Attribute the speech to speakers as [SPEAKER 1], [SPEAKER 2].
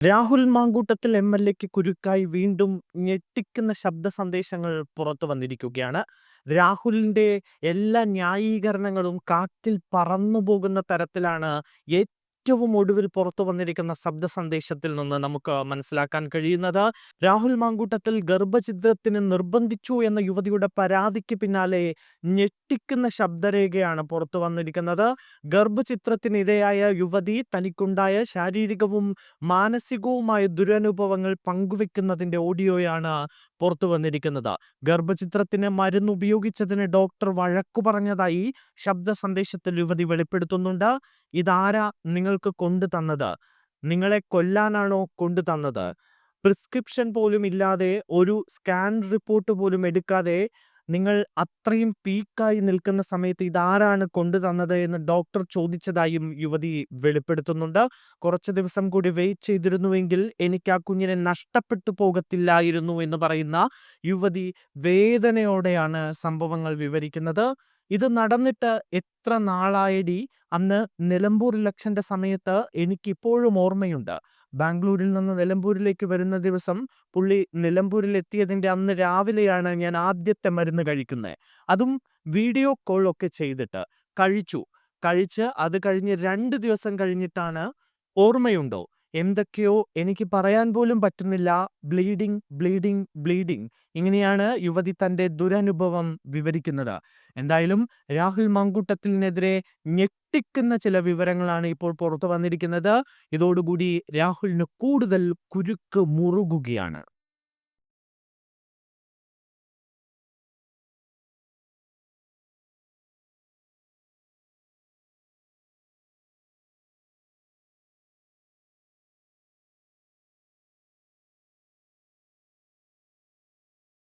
[SPEAKER 1] Rahul Mamkootathil M L എക്ക് കുരുക്കായി വീണ്ടും ഞെട്ടിക്കുന്ന ശബ്ദ സന്ദേശങ്ങൾ പുറത്തു വന്നിരിക്കുകയാണ്. രാഹുലിന്റെ എല്ലാ ന്യായീകരണങ്ങളും കാറ്റിൽ പറന്നു പോകുന്ന തരത്തിലാണ് ഏറ്റവും ഒടുവിൽ പുറത്തു വന്നിരിക്കുന്ന ശബ്ദ സന്ദേശത്തിൽ നിന്ന് നമുക്ക് മനസ്സിലാക്കാൻ കഴിയുന്നത്. രാഹുൽ മാങ്കൂട്ടത്തിൽ ഗർഭചിത്രത്തിന് നിർബന്ധിച്ചു എന്ന യുവതിയുടെ പരാതിക്ക് പിന്നാലെ ഞെട്ടിക്കുന്ന ശബ്ദരേഖയാണ് പുറത്തു വന്നിരിക്കുന്നത്. ഗർഭചിത്രത്തിനിരയായ യുവതി തനിക്കുണ്ടായ ശാരീരികവും മാനസികവുമായ ദുരനുഭവങ്ങൾ പങ്കുവെക്കുന്നതിന്റെ ഓഡിയോയാണ് പുറത്തു വന്നിരിക്കുന്നത്. ഗർഭചിത്രത്തിന് മരുന്ന് ഉപയോഗിച്ചതിന് ഡോക്ടർ വഴക്കു പറഞ്ഞതായി ശബ്ദ സന്ദേശത്തിൽ യുവതി വെളിപ്പെടുത്തുന്നുണ്ട്. ഇതാരാ നിങ്ങൾക്ക് കൊണ്ടു തന്നത്? നിങ്ങളെ കൊല്ലാനാണോ കൊണ്ടു തന്നത്? പ്രിസ്ക്രിപ്ഷൻ പോലും ഇല്ലാതെ ഒരു സ്കാൻ റിപ്പോർട്ട് പോലും എടുക്കാതെ നിങ്ങൾ അത്രയും പീക്കായി നിൽക്കുന്ന സമയത്ത് ഇതാരാണ് കൊണ്ടു തന്നത് എന്ന് ഡോക്ടർ ചോദിച്ചതായും യുവതി വെളിപ്പെടുത്തുന്നുണ്ട്. കുറച്ച് ദിവസം കൂടി വെയിറ്റ് ചെയ്തിരുന്നുവെങ്കിൽ എനിക്ക് ആ കുഞ്ഞിനെ നഷ്ടപ്പെട്ടു പോകത്തില്ലായിരുന്നു എന്ന് പറയുന്ന യുവതി വേദനയോടെയാണ് സംഭവങ്ങൾ വിവരിക്കുന്നത്. ഇത് നടന്നിട്ട് എത്ര നാളായടി? അന്ന് നിലമ്പൂർ ഇലക്ഷന്റെ സമയത്ത് എനിക്കിപ്പോഴും ഓർമ്മയുണ്ട്. ബാംഗ്ലൂരിൽ നിന്ന് നിലമ്പൂരിലേക്ക് വരുന്ന ദിവസം പുള്ളി നിലമ്പൂരിൽ എത്തിയതിന്റെ അന്ന് രാവിലെയാണ് ഞാൻ ആദ്യത്തെ മരുന്ന് കഴിക്കുന്നത്. അതും വീഡിയോ കോൾ ഒക്കെ ചെയ്തിട്ട് കഴിച്ചു. കഴിച്ച് അത് കഴിഞ്ഞ് രണ്ട് ദിവസം കഴിഞ്ഞിട്ടാണ് ഓർമ്മയുണ്ടോ? എന്തൊക്കെയോ എനിക്ക് പറയാൻ പോലും പറ്റുന്നില്ല. ബ്ലീഡിംഗ് ബ്ലീഡിംഗ് ബ്ലീഡിംഗ് ഇങ്ങനെയാണ് യുവതി തന്റെ ദുരനുഭവം വിവരിക്കുന്നത്. എന്തായാലും രാഹുൽ മങ്കൂട്ടത്തിനെതിരെ ഞെട്ടിക്കുന്ന ചില വിവരങ്ങളാണ് ഇപ്പോൾ പുറത്തു വന്നിരിക്കുന്നത്. ഇതോടുകൂടി രാഹുലിന് കൂടുതൽ കുരുക്ക് മുറുകുകയാണ്.